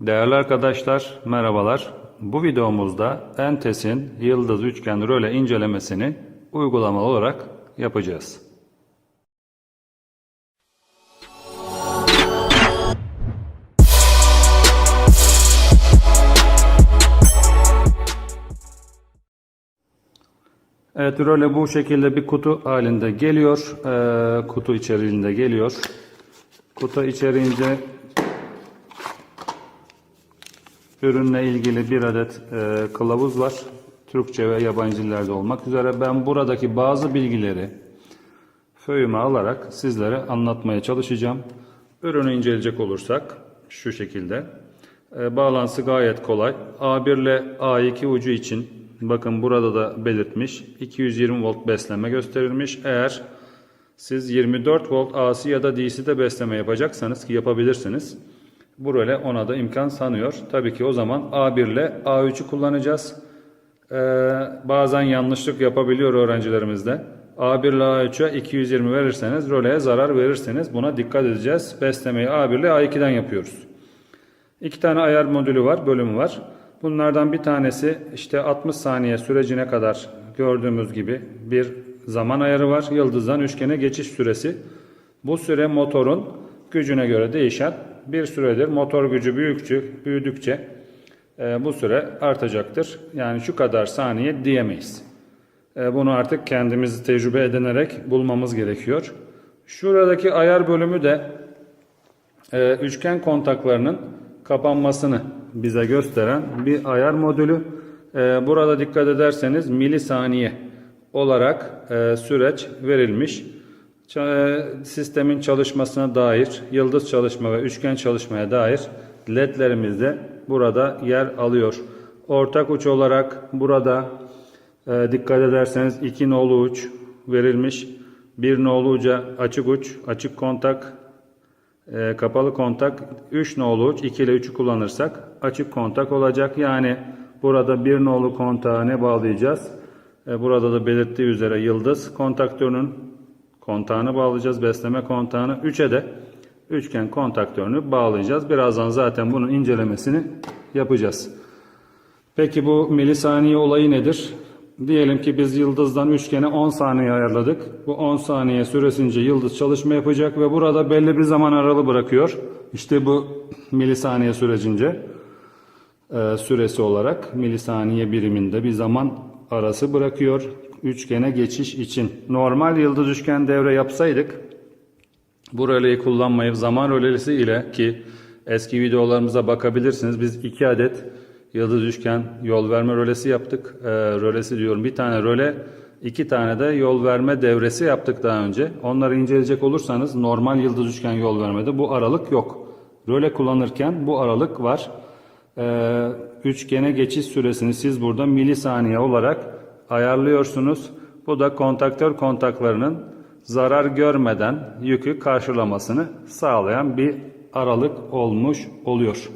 Değerli arkadaşlar, merhabalar. Bu videomuzda Entes'in yıldız üçgen röle incelemesini uygulamalı olarak yapacağız. Evet, röle bu şekilde bir kutu halinde geliyor. Ee, kutu içeriğinde geliyor. Kutu içeriğinde Ürünle ilgili bir adet e, kılavuz var. Türkçe ve yabancı dillerde olmak üzere. Ben buradaki bazı bilgileri föyüme alarak sizlere anlatmaya çalışacağım. Ürünü inceleyecek olursak şu şekilde. E, bağlantısı gayet kolay. A1 ile A2 ucu için bakın burada da belirtmiş. 220 volt besleme gösterilmiş. Eğer siz 24 volt AC ya da DC'de besleme yapacaksanız ki yapabilirsiniz. Bu röle ona da imkan sanıyor. Tabii ki o zaman A1 ile A3'ü kullanacağız. Ee, bazen yanlışlık yapabiliyor öğrencilerimiz de. A1 ile A3'e 220 verirseniz röleye zarar verirseniz buna dikkat edeceğiz. Beslemeyi A1 ile A2'den yapıyoruz. İki tane ayar modülü var, bölümü var. Bunlardan bir tanesi işte 60 saniye sürecine kadar gördüğümüz gibi bir zaman ayarı var. Yıldızdan üçgene geçiş süresi. Bu süre motorun gücüne göre değişen bir süredir. Motor gücü büyükçe, büyüdükçe e, bu süre artacaktır. Yani şu kadar saniye diyemeyiz. E, bunu artık kendimiz tecrübe edinerek bulmamız gerekiyor. Şuradaki ayar bölümü de e, üçgen kontaklarının kapanmasını bize gösteren bir ayar modülü. E, burada dikkat ederseniz milisaniye olarak e, süreç verilmiş. E, Sistemin çalışmasına dair, yıldız çalışma ve üçgen çalışmaya dair ledlerimiz de burada yer alıyor. Ortak uç olarak burada e, dikkat ederseniz iki nolu uç verilmiş. Bir nolu uca açık uç, açık kontak, e, kapalı kontak 3 nolu uç 2 ile 3'ü kullanırsak açık kontak olacak. Yani burada bir nolu kontağı ne bağlayacağız? E, burada da belirttiği üzere yıldız kontaktörünün kontağını bağlayacağız. Besleme kontağını 3'e de üçgen kontaktörünü bağlayacağız. Birazdan zaten bunun incelemesini yapacağız. Peki bu milisaniye olayı nedir? Diyelim ki biz yıldızdan üçgene 10 saniye ayarladık. Bu 10 saniye süresince yıldız çalışma yapacak ve burada belli bir zaman aralığı bırakıyor. İşte bu milisaniye sürecince e, süresi olarak milisaniye biriminde bir zaman arası bırakıyor üçgene geçiş için. Normal yıldız üçgen devre yapsaydık bu röleyi kullanmayıp zaman rölesi ile ki eski videolarımıza bakabilirsiniz. Biz iki adet yıldız üçgen yol verme rölesi yaptık. Ee, rölesi diyorum bir tane röle iki tane de yol verme devresi yaptık daha önce. Onları inceleyecek olursanız normal yıldız üçgen yol vermede bu aralık yok. Röle kullanırken bu aralık var. Ee, üçgene geçiş süresini siz burada milisaniye olarak ayarlıyorsunuz. Bu da kontaktör kontaklarının zarar görmeden yükü karşılamasını sağlayan bir aralık olmuş oluyor.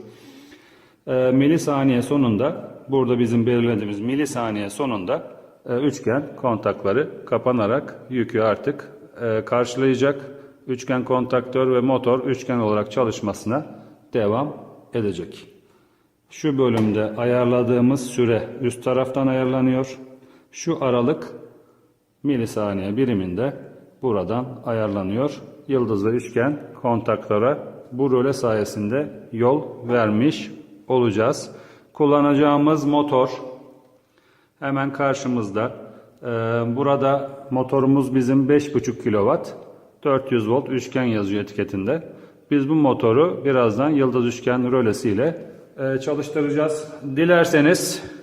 E, milisaniye sonunda burada bizim belirlediğimiz milisaniye sonunda e, üçgen kontakları kapanarak yükü artık e, karşılayacak. Üçgen kontaktör ve motor üçgen olarak çalışmasına devam edecek. Şu bölümde ayarladığımız süre üst taraftan ayarlanıyor. Şu aralık milisaniye biriminde buradan ayarlanıyor. Yıldız ve üçgen kontaktöre bu röle sayesinde yol vermiş olacağız. Kullanacağımız motor hemen karşımızda. Ee, burada motorumuz bizim 5,5 kW 400 volt üçgen yazıyor etiketinde. Biz bu motoru birazdan yıldız üçgen rölesiyle e, çalıştıracağız. Dilerseniz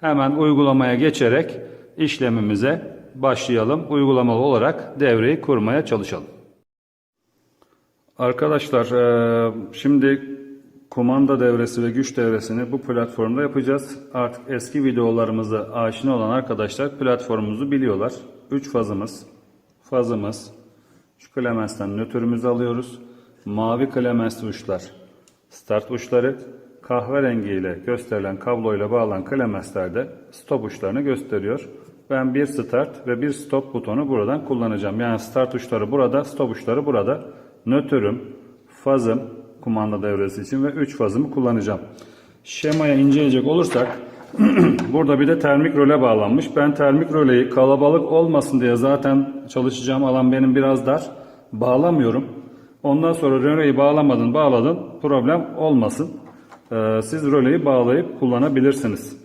hemen uygulamaya geçerek işlemimize başlayalım. Uygulamalı olarak devreyi kurmaya çalışalım. Arkadaşlar e, şimdi kumanda devresi ve güç devresini bu platformda yapacağız. Artık eski videolarımıza aşina olan arkadaşlar platformumuzu biliyorlar. 3 fazımız, fazımız, şu Clemens'ten nötrümüzü alıyoruz. Mavi Clemens uçlar, start uçları, kahverengi ile gösterilen kabloyla bağlanan Clemens'lerde stop uçlarını gösteriyor. Ben bir start ve bir stop butonu buradan kullanacağım. Yani start uçları burada, stop uçları burada. Nötrüm, fazım, kumanda devresi için ve 3 fazımı kullanacağım. Şemaya inceleyecek olursak burada bir de termik röle bağlanmış. Ben termik röleyi kalabalık olmasın diye zaten çalışacağım alan benim biraz dar. Bağlamıyorum. Ondan sonra röleyi bağlamadın bağladın problem olmasın. Ee, siz röleyi bağlayıp kullanabilirsiniz.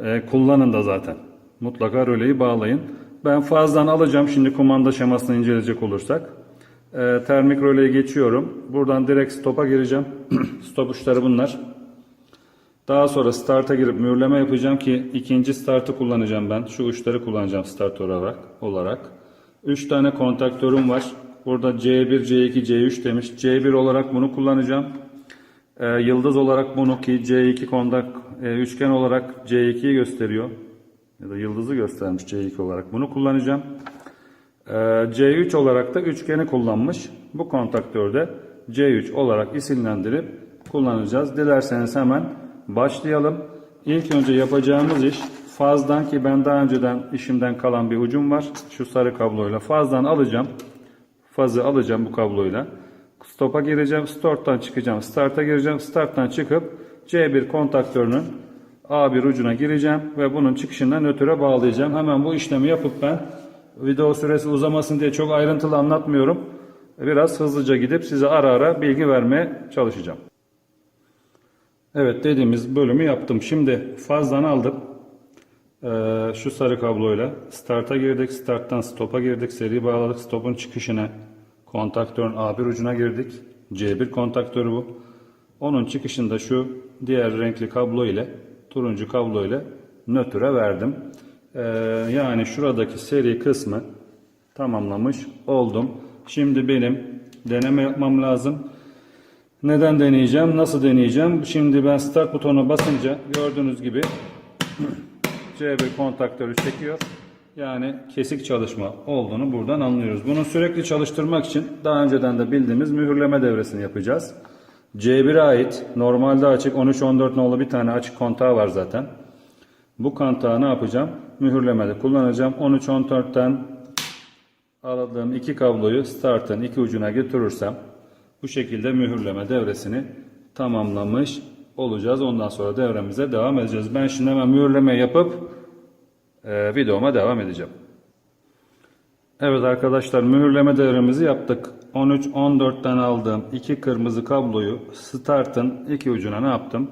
Ee, kullanın da zaten. Mutlaka röleyi bağlayın. Ben fazdan alacağım şimdi kumanda şemasını inceleyecek olursak. Ee, termik röleyi geçiyorum. Buradan direkt stopa gireceğim. Stop uçları bunlar. Daha sonra start'a girip mühürleme yapacağım ki ikinci startı kullanacağım ben. Şu uçları kullanacağım start olarak. olarak. 3 tane kontaktörüm var. Burada C1, C2, C3 demiş. C1 olarak bunu kullanacağım. Ee, yıldız olarak bunu ki C2 kontak e, üçgen olarak C2'yi gösteriyor. Ya da yıldızı göstermiş C2 olarak. Bunu kullanacağım. Ee, C3 olarak da üçgeni kullanmış. Bu kontaktörde C3 olarak isimlendirip kullanacağız. Dilerseniz hemen başlayalım. İlk önce yapacağımız iş fazdan ki ben daha önceden işimden kalan bir ucum var. Şu sarı kabloyla fazdan alacağım. Fazı alacağım bu kabloyla. Stop'a gireceğim. Start'tan çıkacağım. Start'a gireceğim. Start'tan çıkıp C1 kontaktörünün A1 ucuna gireceğim ve bunun çıkışından nötre bağlayacağım. Hemen bu işlemi yapıp ben video süresi uzamasın diye çok ayrıntılı anlatmıyorum. Biraz hızlıca gidip size ara ara bilgi vermeye çalışacağım. Evet dediğimiz bölümü yaptım. Şimdi fazdan aldım. Ee, şu sarı kabloyla start'a girdik. Start'tan stop'a girdik. Seri bağladık. Stop'un çıkışına kontaktörün A1 ucuna girdik. C1 kontaktörü bu. Onun çıkışında şu diğer renkli kablo ile turuncu kablo ile nötre verdim. Ee, yani şuradaki seri kısmı tamamlamış oldum. Şimdi benim deneme yapmam lazım. Neden deneyeceğim? Nasıl deneyeceğim? Şimdi ben start butonuna basınca gördüğünüz gibi C1 kontaktörü çekiyor. Yani kesik çalışma olduğunu buradan anlıyoruz. Bunu sürekli çalıştırmak için daha önceden de bildiğimiz mühürleme devresini yapacağız. C1'e ait normalde açık 13-14 nolu bir tane açık kontağı var zaten. Bu kontağı ne yapacağım? Mühürlemede kullanacağım. 13-14'ten aradığım iki kabloyu startın iki ucuna götürürsem bu şekilde mühürleme devresini tamamlamış olacağız. Ondan sonra devremize devam edeceğiz. Ben şimdi hemen mühürleme yapıp e, videoma devam edeceğim. Evet arkadaşlar mühürleme devremizi yaptık. 13-14'ten aldığım iki kırmızı kabloyu startın iki ucuna ne yaptım?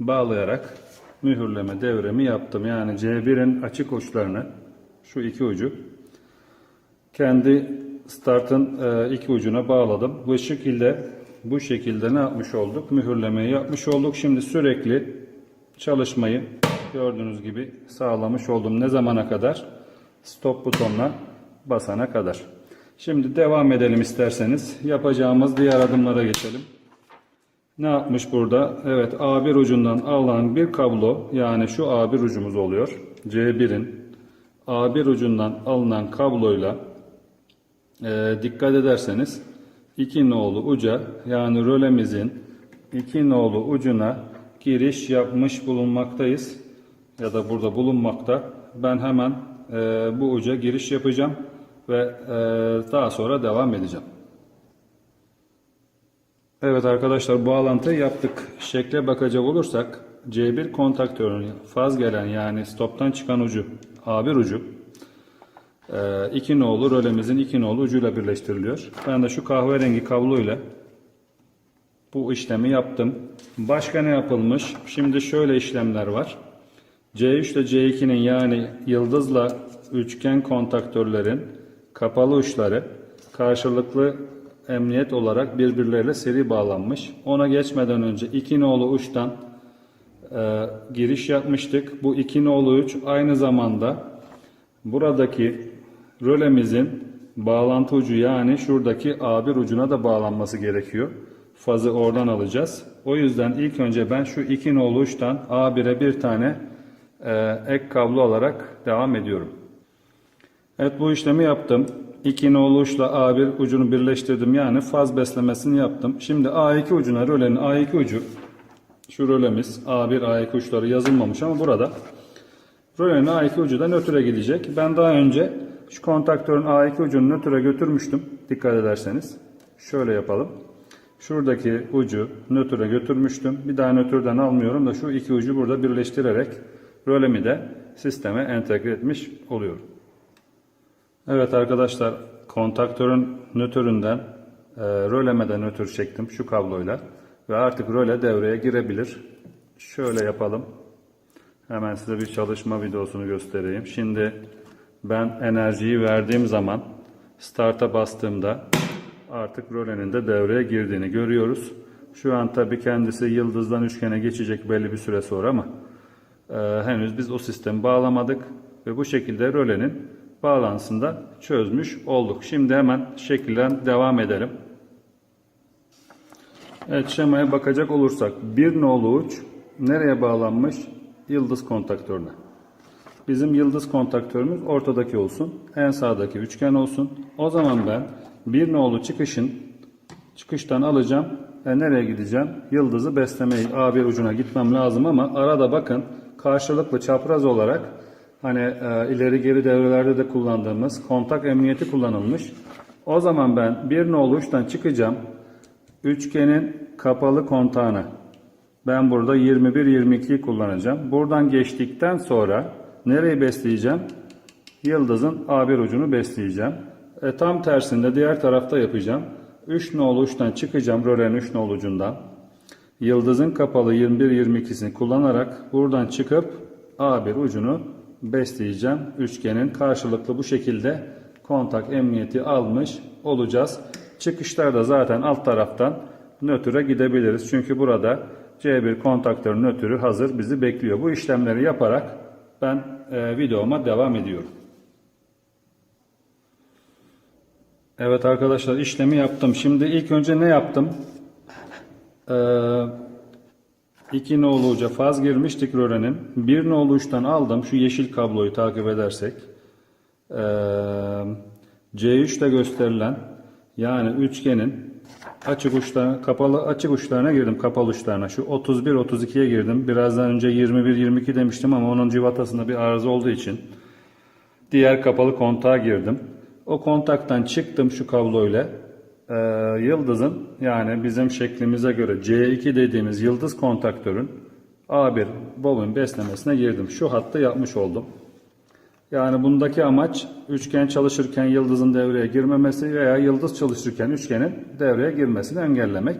Bağlayarak mühürleme devremi yaptım. Yani C1'in açık uçlarını şu iki ucu kendi startın e, iki ucuna bağladım. Bu şekilde bu şekilde ne yapmış olduk? Mühürlemeyi yapmış olduk. Şimdi sürekli çalışmayı gördüğünüz gibi sağlamış oldum. Ne zamana kadar? Stop butonuna basana kadar. Şimdi devam edelim isterseniz. Yapacağımız diğer adımlara geçelim. Ne yapmış burada? Evet A1 ucundan alınan bir kablo yani şu A1 ucumuz oluyor. C1'in A1 ucundan alınan kabloyla e, dikkat ederseniz iki nolu uca yani rölemizin iki nolu ucuna giriş yapmış bulunmaktayız. Ya da burada bulunmakta. Ben hemen e, bu uca giriş yapacağım ve e, daha sonra devam edeceğim. Evet arkadaşlar bağlantıyı yaptık. Şekle bakacak olursak C1 kontaktörünün faz gelen yani stoptan çıkan ucu A1 ucu e, iki nolu rölemizin iki nolu ucuyla birleştiriliyor. Ben de şu kahverengi kabloyla bu işlemi yaptım. Başka ne yapılmış? Şimdi şöyle işlemler var. C3 ile C2'nin yani yıldızla üçgen kontaktörlerin kapalı uçları karşılıklı emniyet olarak birbirleriyle seri bağlanmış. Ona geçmeden önce iki nolu uçtan e, giriş yapmıştık. Bu iki nolu uç aynı zamanda buradaki rölemizin bağlantı ucu yani şuradaki A1 ucuna da bağlanması gerekiyor. Fazı oradan alacağız. O yüzden ilk önce ben şu iki nolu uçtan A1'e bir tane ek kablo olarak devam ediyorum. Evet bu işlemi yaptım. 2 nolu uçla A1 ucunu birleştirdim. Yani faz beslemesini yaptım. Şimdi A2 ucuna rölenin A2 ucu şu rölemiz A1 A2 uçları yazılmamış ama burada rölenin A2 ucu da nötre gidecek. Ben daha önce şu kontaktörün A2 ucunu nötre götürmüştüm. Dikkat ederseniz. Şöyle yapalım. Şuradaki ucu nötre götürmüştüm. Bir daha nötrden almıyorum da şu iki ucu burada birleştirerek rölemi de sisteme entegre etmiş oluyorum. Evet arkadaşlar kontaktörün nötründen e, röleme de nötr çektim şu kabloyla ve artık röle devreye girebilir. Şöyle yapalım. Hemen size bir çalışma videosunu göstereyim. Şimdi ben enerjiyi verdiğim zaman start'a bastığımda artık rölenin de devreye girdiğini görüyoruz. Şu an tabii kendisi yıldızdan üçgene geçecek belli bir süre sonra ama henüz biz o sistemi bağlamadık ve bu şekilde rölenin bağlantısını da çözmüş olduk. Şimdi hemen şekillen devam edelim. Evet şemaya bakacak olursak bir nolu uç nereye bağlanmış? Yıldız kontaktörüne. Bizim yıldız kontaktörümüz ortadaki olsun. En sağdaki üçgen olsun. O zaman ben bir nolu çıkışın çıkıştan alacağım. E nereye gideceğim? Yıldızı beslemeyi A1 ucuna gitmem lazım ama arada bakın karşılıklı çapraz olarak hani e, ileri geri devrelerde de kullandığımız kontak emniyeti kullanılmış. O zaman ben bir nolu uçtan çıkacağım. Üçgenin kapalı kontağına ben burada 21-22'yi kullanacağım. Buradan geçtikten sonra nereyi besleyeceğim? Yıldızın A1 ucunu besleyeceğim. E, tam tersinde diğer tarafta yapacağım. 3 nolu uçtan çıkacağım rölen 3 nolu ucundan. Yıldızın kapalı 21-22'sini kullanarak buradan çıkıp A1 ucunu besleyeceğim. Üçgenin karşılıklı bu şekilde kontak emniyeti almış olacağız. Çıkışlarda zaten alt taraftan nötre gidebiliriz. Çünkü burada C1 kontaktör nötrü hazır bizi bekliyor. Bu işlemleri yaparak ben e, videoma devam ediyorum. Evet arkadaşlar işlemi yaptım. Şimdi ilk önce ne yaptım? Ee, iki nolu uca faz girmiştik rörenin. Bir nolu uçtan aldım. Şu yeşil kabloyu takip edersek. Ee, C3'te gösterilen yani üçgenin açık uçlarına, kapalı açık uçlarına girdim. Kapalı uçlarına. Şu 31 32'ye girdim. Birazdan önce 21 22 demiştim ama onun civatasında bir arıza olduğu için diğer kapalı kontağa girdim. O kontaktan çıktım şu kabloyla. Ee, yıldızın yani bizim şeklimize göre C2 dediğimiz yıldız kontaktörün A1 bobin beslemesine girdim. Şu hattı yapmış oldum. Yani bundaki amaç üçgen çalışırken yıldızın devreye girmemesi veya yıldız çalışırken üçgenin devreye girmesini engellemek.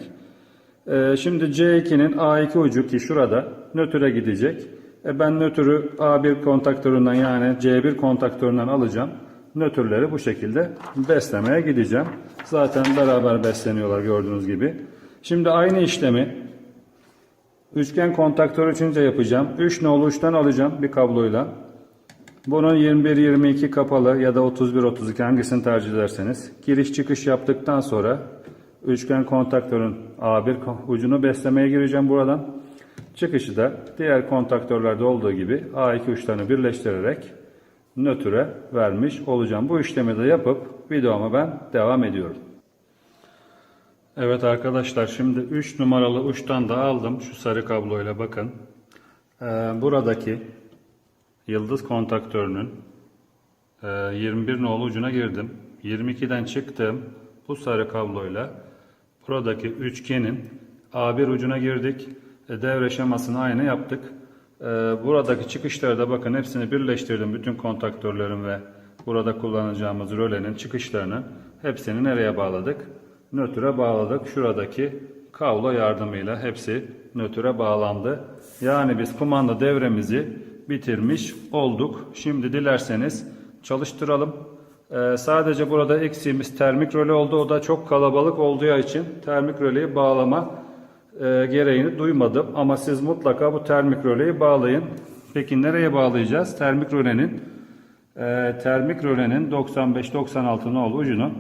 Ee, şimdi C2'nin A2 ucu ki şurada nötre gidecek. E ben nötrü A1 kontaktöründen yani C1 kontaktöründen alacağım. Nötrleri bu şekilde beslemeye gideceğim. Zaten beraber besleniyorlar gördüğünüz gibi. Şimdi aynı işlemi üçgen kontaktör için de yapacağım. 3 nolu uçtan alacağım bir kabloyla. Bunun 21-22 kapalı ya da 31-32 hangisini tercih ederseniz. Giriş çıkış yaptıktan sonra üçgen kontaktörün A1 ucunu beslemeye gireceğim buradan. Çıkışı da diğer kontaktörlerde olduğu gibi A2 uçlarını birleştirerek nötre vermiş olacağım. Bu işlemi de yapıp videoma ben devam ediyorum. Evet arkadaşlar şimdi 3 numaralı uçtan da aldım şu sarı kabloyla bakın. Ee, buradaki yıldız kontaktörünün e, 21 nolu ucuna girdim. 22'den çıktım bu sarı kabloyla buradaki üçgenin A1 ucuna girdik. E, devre şemasını aynı yaptık. E, buradaki çıkışları da bakın hepsini birleştirdim. Bütün kontaktörlerin ve burada kullanacağımız rölenin çıkışlarını hepsini nereye bağladık? Nötre bağladık. Şuradaki kablo yardımıyla hepsi nötre bağlandı. Yani biz kumanda devremizi bitirmiş olduk. Şimdi dilerseniz çalıştıralım. Ee, sadece burada eksiğimiz termik röle oldu. O da çok kalabalık olduğu için termik röleyi bağlama e, gereğini duymadım. Ama siz mutlaka bu termik röleyi bağlayın. Peki nereye bağlayacağız? Termik rölenin e, termik rölenin 95-96 nolu ucunu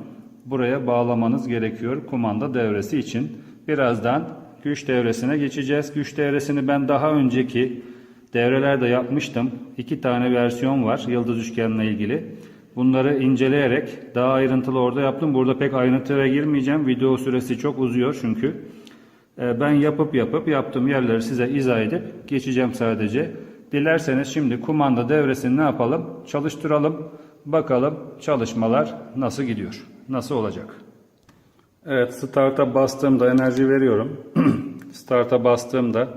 buraya bağlamanız gerekiyor kumanda devresi için. Birazdan güç devresine geçeceğiz. Güç devresini ben daha önceki devrelerde yapmıştım. İki tane versiyon var yıldız üçgenle ilgili. Bunları inceleyerek daha ayrıntılı orada yaptım. Burada pek ayrıntıya girmeyeceğim. Video süresi çok uzuyor çünkü. Ee, Ben yapıp yapıp yaptığım yerleri size izah edip geçeceğim sadece. Dilerseniz şimdi kumanda devresini ne yapalım? Çalıştıralım. Bakalım çalışmalar nasıl gidiyor? Nasıl olacak? Evet, start'a bastığımda enerji veriyorum. start'a bastığımda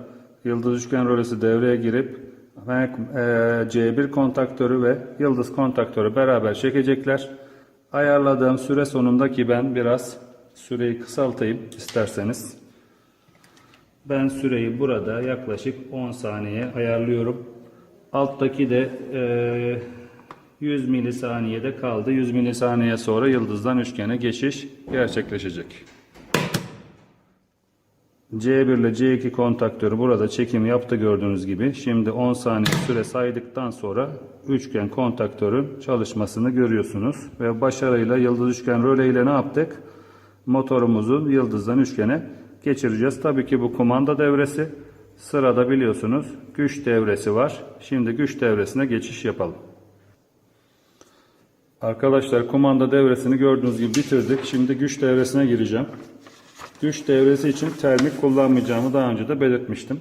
yıldız üçgen rölesi devreye girip e, C1 kontaktörü ve yıldız kontaktörü beraber çekecekler. Ayarladığım süre sonunda ki ben biraz süreyi kısaltayım isterseniz. Ben süreyi burada yaklaşık 10 saniye ayarlıyorum. Alttaki de e, 100 milisaniyede kaldı. 100 milisaniye sonra yıldızdan üçgene geçiş gerçekleşecek. C1 ile C2 kontaktörü burada çekim yaptı gördüğünüz gibi. Şimdi 10 saniye süre saydıktan sonra üçgen kontaktörün çalışmasını görüyorsunuz. Ve başarıyla yıldız üçgen röle ile ne yaptık? Motorumuzu yıldızdan üçgene geçireceğiz. Tabii ki bu kumanda devresi. Sırada biliyorsunuz güç devresi var. Şimdi güç devresine geçiş yapalım. Arkadaşlar kumanda devresini gördüğünüz gibi bitirdik. Şimdi güç devresine gireceğim. Güç devresi için termik kullanmayacağımı daha önce de belirtmiştim.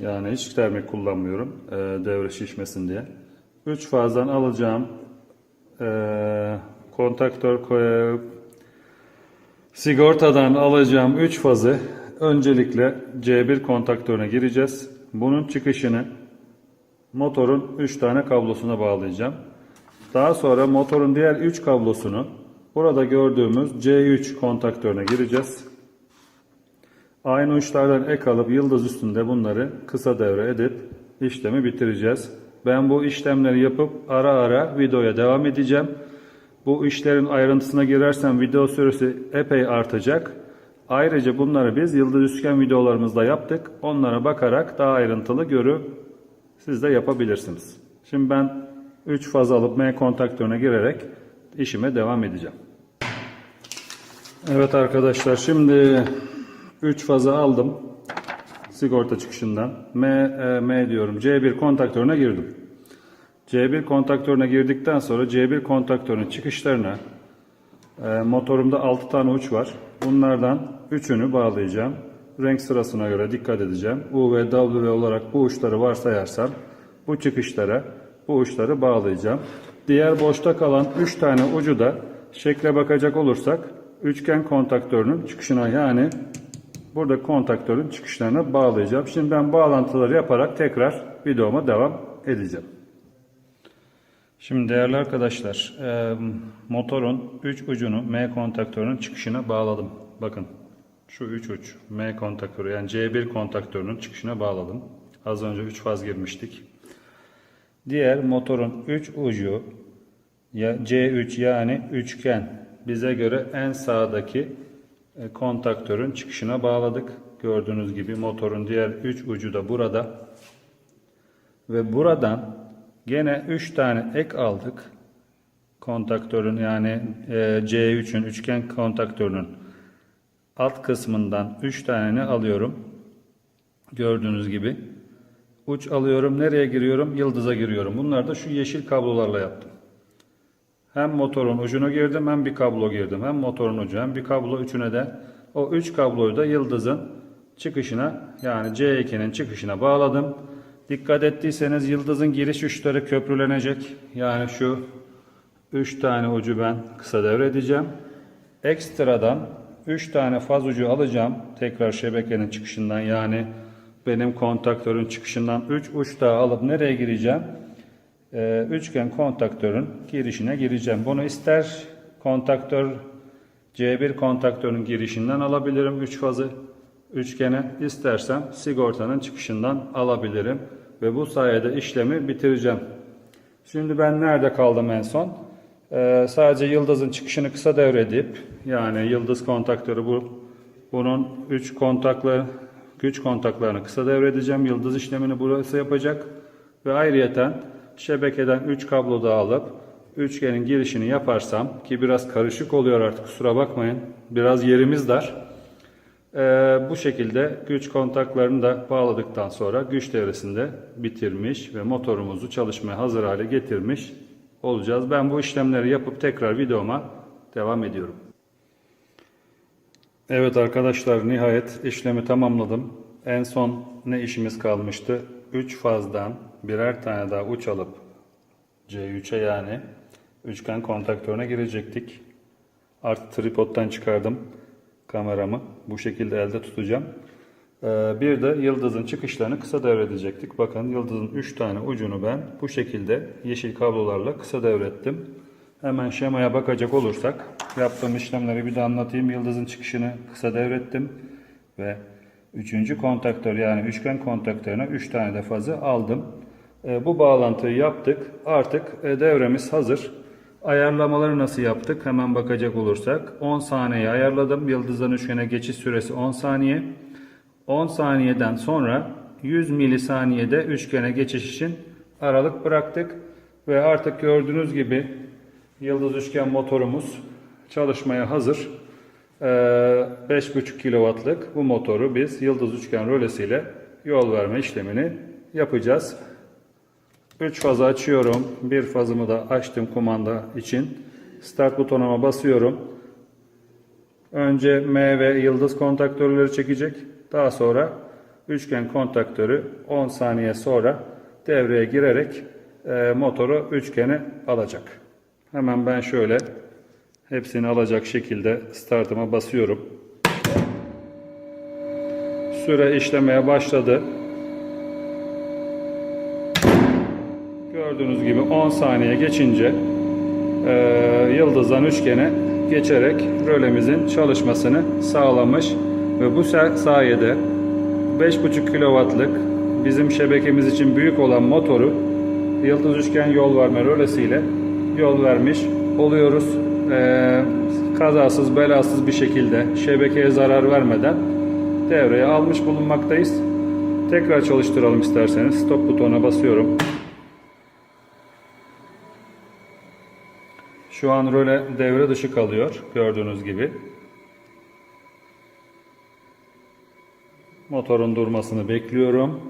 Yani hiç termik kullanmıyorum e, devre şişmesin diye. 3 fazdan alacağım e, kontaktör sigortadan alacağım 3 fazı öncelikle C1 kontaktörüne gireceğiz. Bunun çıkışını motorun 3 tane kablosuna bağlayacağım. Daha sonra motorun diğer 3 kablosunu burada gördüğümüz C3 kontaktörüne gireceğiz. Aynı uçlardan ek alıp yıldız üstünde bunları kısa devre edip işlemi bitireceğiz. Ben bu işlemleri yapıp ara ara videoya devam edeceğim. Bu işlerin ayrıntısına girersem video süresi epey artacak. Ayrıca bunları biz yıldız üçgen videolarımızda yaptık. Onlara bakarak daha ayrıntılı görüp siz de yapabilirsiniz. Şimdi ben 3 faz alıp M kontaktörüne girerek işime devam edeceğim. Evet arkadaşlar şimdi 3 fazı aldım sigorta çıkışından. M, e, M diyorum C1 kontaktörüne girdim. C1 kontaktörüne girdikten sonra C1 kontaktörün çıkışlarına e, motorumda 6 tane uç var. Bunlardan 3'ünü bağlayacağım. Renk sırasına göre dikkat edeceğim. U ve W olarak bu uçları varsayarsam bu çıkışlara bu uçları bağlayacağım. Diğer boşta kalan 3 tane ucu da şekle bakacak olursak üçgen kontaktörünün çıkışına yani burada kontaktörün çıkışlarına bağlayacağım. Şimdi ben bağlantıları yaparak tekrar videoma devam edeceğim. Şimdi değerli arkadaşlar e, motorun 3 ucunu M kontaktörünün çıkışına bağladım. Bakın şu 3 uç M kontaktörü yani C1 kontaktörünün çıkışına bağladım. Az önce 3 faz girmiştik. Diğer motorun 3 ucu ya C3 yani üçgen bize göre en sağdaki e, kontaktörün çıkışına bağladık. Gördüğünüz gibi motorun diğer 3 ucu da burada. Ve buradan gene 3 tane ek aldık. Kontaktörün yani e, C3'ün üçgen kontaktörünün alt kısmından 3 tane alıyorum. Gördüğünüz gibi. Uç alıyorum. Nereye giriyorum? Yıldıza giriyorum. Bunlar da şu yeşil kablolarla yaptım. Hem motorun ucuna girdim hem bir kablo girdim. Hem motorun ucu hem bir kablo üçüne de o üç kabloyu da yıldızın çıkışına yani C2'nin çıkışına bağladım. Dikkat ettiyseniz yıldızın giriş uçları köprülenecek. Yani şu üç tane ucu ben kısa devredeceğim. Ekstradan üç tane faz ucu alacağım. Tekrar şebekenin çıkışından yani benim kontaktörün çıkışından 3 uç daha alıp nereye gireceğim? Ee, üçgen kontaktörün girişine gireceğim. Bunu ister kontaktör C1 kontaktörün girişinden alabilirim 3 fazı üçgene istersem sigortanın çıkışından alabilirim ve bu sayede işlemi bitireceğim. Şimdi ben nerede kaldım en son? Ee, sadece yıldızın çıkışını kısa devredip yani yıldız kontaktörü bu bunun 3 kontaklı güç kontaklarını kısa devredeceğim. Yıldız işlemini burası yapacak. Ve ayrıyeten şebekeden 3 kablo da alıp üçgenin girişini yaparsam ki biraz karışık oluyor artık kusura bakmayın. Biraz yerimiz dar. Ee, bu şekilde güç kontaklarını da bağladıktan sonra güç devresinde bitirmiş ve motorumuzu çalışmaya hazır hale getirmiş olacağız. Ben bu işlemleri yapıp tekrar videoma devam ediyorum. Evet arkadaşlar nihayet işlemi tamamladım. En son ne işimiz kalmıştı? 3 fazdan birer tane daha uç alıp C3'e yani üçgen kontaktörüne girecektik. Artık tripodtan çıkardım kameramı. Bu şekilde elde tutacağım. Ee, bir de yıldızın çıkışlarını kısa devredecektik. Bakın yıldızın 3 tane ucunu ben bu şekilde yeşil kablolarla kısa devrettim. Hemen şemaya bakacak olursak yaptığım işlemleri bir de anlatayım. Yıldızın çıkışını kısa devrettim ve üçüncü kontaktör yani üçgen kontaktörüne 3 tane de fazı aldım. E, bu bağlantıyı yaptık. Artık e, devremiz hazır. Ayarlamaları nasıl yaptık? Hemen bakacak olursak 10 saniye ayarladım. Yıldızdan üçgene geçiş süresi 10 saniye. 10 saniyeden sonra 100 milisaniyede üçgene geçiş için aralık bıraktık. Ve artık gördüğünüz gibi yıldız üçgen motorumuz çalışmaya hazır. Ee, 5,5 kW'lık bu motoru biz yıldız üçgen rölesiyle yol verme işlemini yapacağız. 3 fazı açıyorum. Bir fazımı da açtım kumanda için. Start butonuna basıyorum. Önce M ve yıldız kontaktörleri çekecek. Daha sonra üçgen kontaktörü 10 saniye sonra devreye girerek e, motoru üçgene alacak. Hemen ben şöyle hepsini alacak şekilde startıma basıyorum. Süre işlemeye başladı. Gördüğünüz gibi 10 saniye geçince e, yıldızdan üçgene geçerek rölemizin çalışmasını sağlamış ve bu sa- sayede 5,5 kW'lık bizim şebekemiz için büyük olan motoru yıldız üçgen yol verme rölesiyle yol vermiş oluyoruz. E, kazasız belasız bir şekilde şebekeye zarar vermeden devreye almış bulunmaktayız. Tekrar çalıştıralım isterseniz. Stop butonuna basıyorum. Şu an röle devre dışı kalıyor gördüğünüz gibi. Motorun durmasını bekliyorum.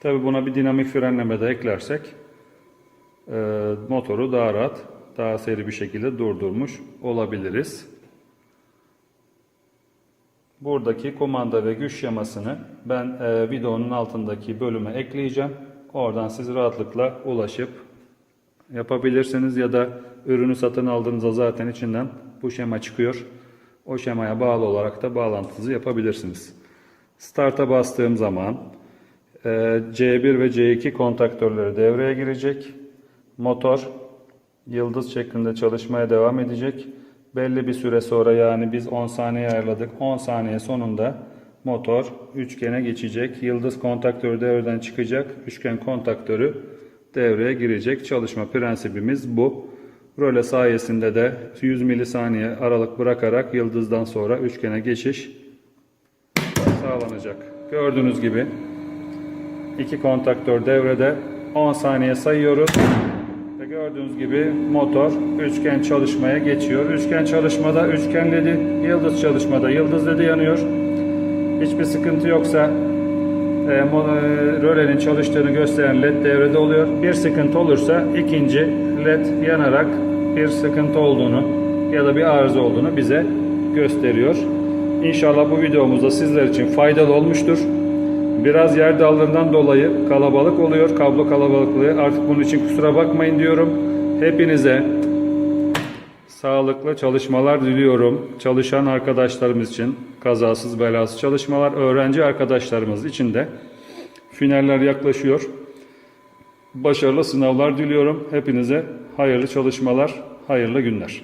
Tabi buna bir dinamik frenleme de eklersek e, motoru daha rahat, daha seri bir şekilde durdurmuş olabiliriz. Buradaki kumanda ve güç şemasını ben e, videonun altındaki bölüme ekleyeceğim. Oradan siz rahatlıkla ulaşıp yapabilirsiniz ya da ürünü satın aldığınızda zaten içinden bu şema çıkıyor. O şemaya bağlı olarak da bağlantınızı yapabilirsiniz. Start'a bastığım zaman e, C1 ve C2 kontaktörleri devreye girecek. Motor yıldız şeklinde çalışmaya devam edecek. Belli bir süre sonra yani biz 10 saniye ayarladık. 10 saniye sonunda motor üçgene geçecek. Yıldız kontaktörü devreden çıkacak. Üçgen kontaktörü devreye girecek. Çalışma prensibimiz bu. Röle sayesinde de 100 milisaniye aralık bırakarak yıldızdan sonra üçgene geçiş sağlanacak. Gördüğünüz gibi iki kontaktör devrede 10 saniye sayıyoruz. Ve gördüğünüz gibi motor üçgen çalışmaya geçiyor. Üçgen çalışmada üçgen ledi, yıldız çalışmada yıldız ledi yanıyor. Hiçbir sıkıntı yoksa rölenin çalıştığını gösteren led devrede oluyor. Bir sıkıntı olursa ikinci led yanarak bir sıkıntı olduğunu ya da bir arıza olduğunu bize gösteriyor. İnşallah bu videomuzda sizler için faydalı olmuştur. Biraz yer dallığından dolayı kalabalık oluyor, kablo kalabalıklığı. Artık bunun için kusura bakmayın diyorum. Hepinize sağlıklı çalışmalar diliyorum. Çalışan arkadaşlarımız için kazasız belasız çalışmalar, öğrenci arkadaşlarımız için de finaller yaklaşıyor. Başarılı sınavlar diliyorum. Hepinize hayırlı çalışmalar, hayırlı günler.